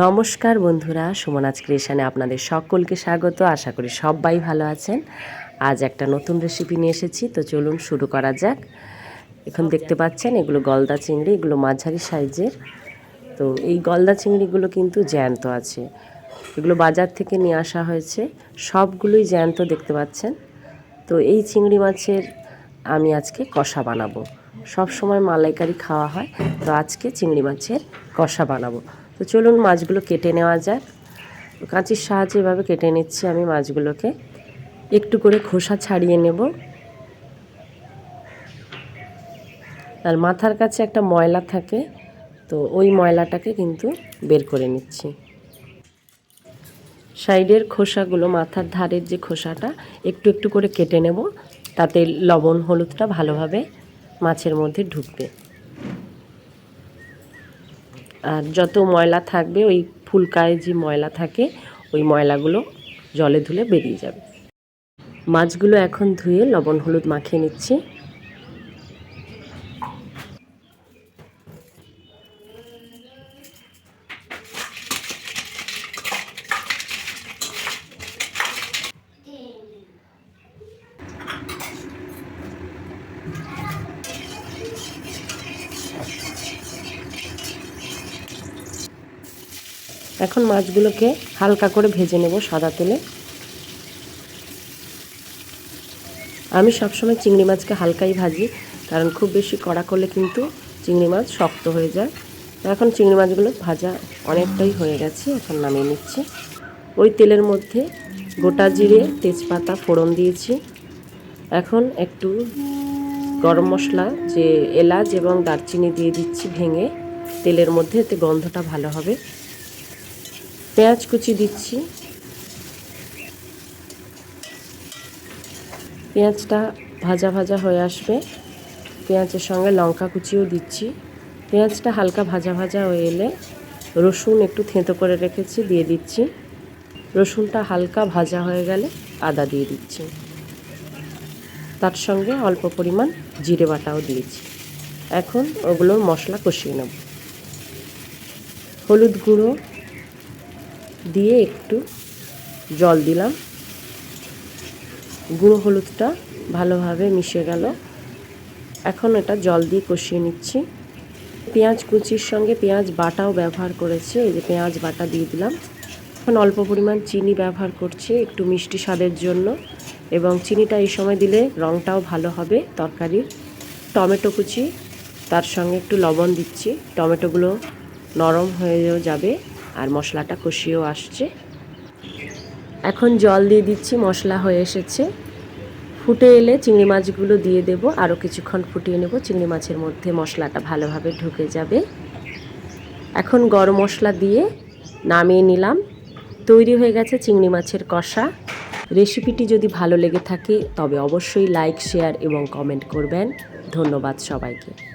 নমস্কার বন্ধুরা সুমনাজ ক্রিয়েশনে আপনাদের সকলকে স্বাগত। আশা করি সবাই ভালো আছেন। আজ একটা নতুন রেসিপি নিয়ে এসেছি, তো চলুন শুরু করা যাক। এখন দেখতে পাচ্ছেন, এগুলো গলদা চিংড়ি, এগুলো মাঝারি সাইজের। তো এই গলদা চিংড়িগুলো কিন্তু জ্যান্ত আছে। এগুলো বাজার থেকে নিয়ে আসা হয়েছে। সবগুলোই জ্যান্ত দেখতে পাচ্ছেন। তো এই চিংড়ি মাছের আমি আজকে কষা বানাবো। সব সময় মালাইকারি খাওয়া হয়, তো আজকে চিংড়ি মাছের কষা বানাবো। তো চলুন মাছগুলো কেটে নেওয়া যাক। কাঁচির সাহায্যে এভাবে কেটে নিচ্ছি আমি মাছগুলোকে। একটু করে খোসা ছাড়িয়ে নেব। আর মাথার কাছে একটা ময়লা থাকে, তো ওই ময়লাটাকে কিন্তু বের করে নিচ্ছি। সাইডের খোসাগুলো, মাথার ধারের যে খোসাটা, একটু একটু করে কেটে নেব, তাতে লবণ, হলুদটা ভালোভাবে মাছের মধ্যে ঢুকবে। আর যত ময়লা থাকবে, ওই ফুলকায় যে ময়লা থাকে, ওই ময়লাগুলো জলে ধুলে বেরিয়ে যাবে। মাছগুলো এখন ধুয়ে লবণ হলুদ মাখিয়ে নিচ্ছি। এখন মাছগুলোকে হালকা করে ভেজে নেব সাদা তেলে। আমি সবসময় চিংড়ি মাছকে হালকাই ভাজি, কারণ খুব বেশি কড়া করলে কিন্তু চিংড়ি মাছ শক্ত হয়ে যায়। এখন চিংড়ি মাছগুলো ভাজা অনেকটাই হয়ে গেছে, এখন নামিয়ে নিচ্ছি। ওই তেলের মধ্যে গোটা জিরে, তেজপাতা, ফোড়ন দিয়েছি। এখন একটু গরম মশলা, যে এলাচ এবং দারচিনি দিয়ে দিচ্ছি ভেঙে, তেলের মধ্যে, এতে গন্ধটা ভালো হবে। পেঁয়াজ কুচি দিচ্ছি। পেঁয়াজটা ভাজা ভাজা হয়ে আসবে। পেঁয়াজের সঙ্গে লঙ্কা কুচিও দিচ্ছি। পেঁয়াজটা হালকা ভাজা ভাজা হয়ে এলে রসুন একটু থেঁতো করে রেখেছি, দিয়ে দিচ্ছি। রসুনটা হালকা ভাজা হয়ে গেলে আদা দিয়ে দিচ্ছি। তার সঙ্গে অল্প পরিমাণ জিরে বাটাও দিয়েছি। এখন ওগুলোর মশলা কষিয়ে নেব। হলুদ গুঁড়ো দিয়ে একটু জল দিলাম। গুঁড়ো হলুদটা ভালোভাবে মিশে গেল। এখন এটা জল দিয়ে কষিয়ে নিচ্ছি। পেঁয়াজ কুচির সঙ্গে পেঁয়াজ বাটাও ব্যবহার করেছি, এই যে পেঁয়াজ বাটা দিয়ে দিলাম। এখন অল্প পরিমাণ চিনি ব্যবহার করছি একটু মিষ্টি স্বাদের জন্য এবং চিনিটা এই সময় দিলে রঙটাও ভালো হবে তরকারির। টমেটো কুচি, তার সঙ্গে একটু লবণ দিচ্ছি। টমেটোগুলো নরম হয়েও যাবে। আর মশলাটা কষিয়েও আসছে। এখন জল দিয়ে দিচ্ছি, মশলা হয়ে এসেছে। ফুটে এলে চিংড়ি মাছগুলো দিয়ে দেব। আরও কিছুক্ষণ ফুটিয়ে নেব। চিংড়ি মাছের মধ্যে মশলাটা ভালোভাবে ঢুকে যাবে। এখন গরম মশলা দিয়ে নামিয়ে নিলাম। তৈরি হয়ে গেছে চিংড়ি মাছের কষা। রেসিপিটি যদি ভালো লেগে থাকে, তবে অবশ্যই লাইক, শেয়ার এবং কমেন্ট করবেন। ধন্যবাদ সবাইকে।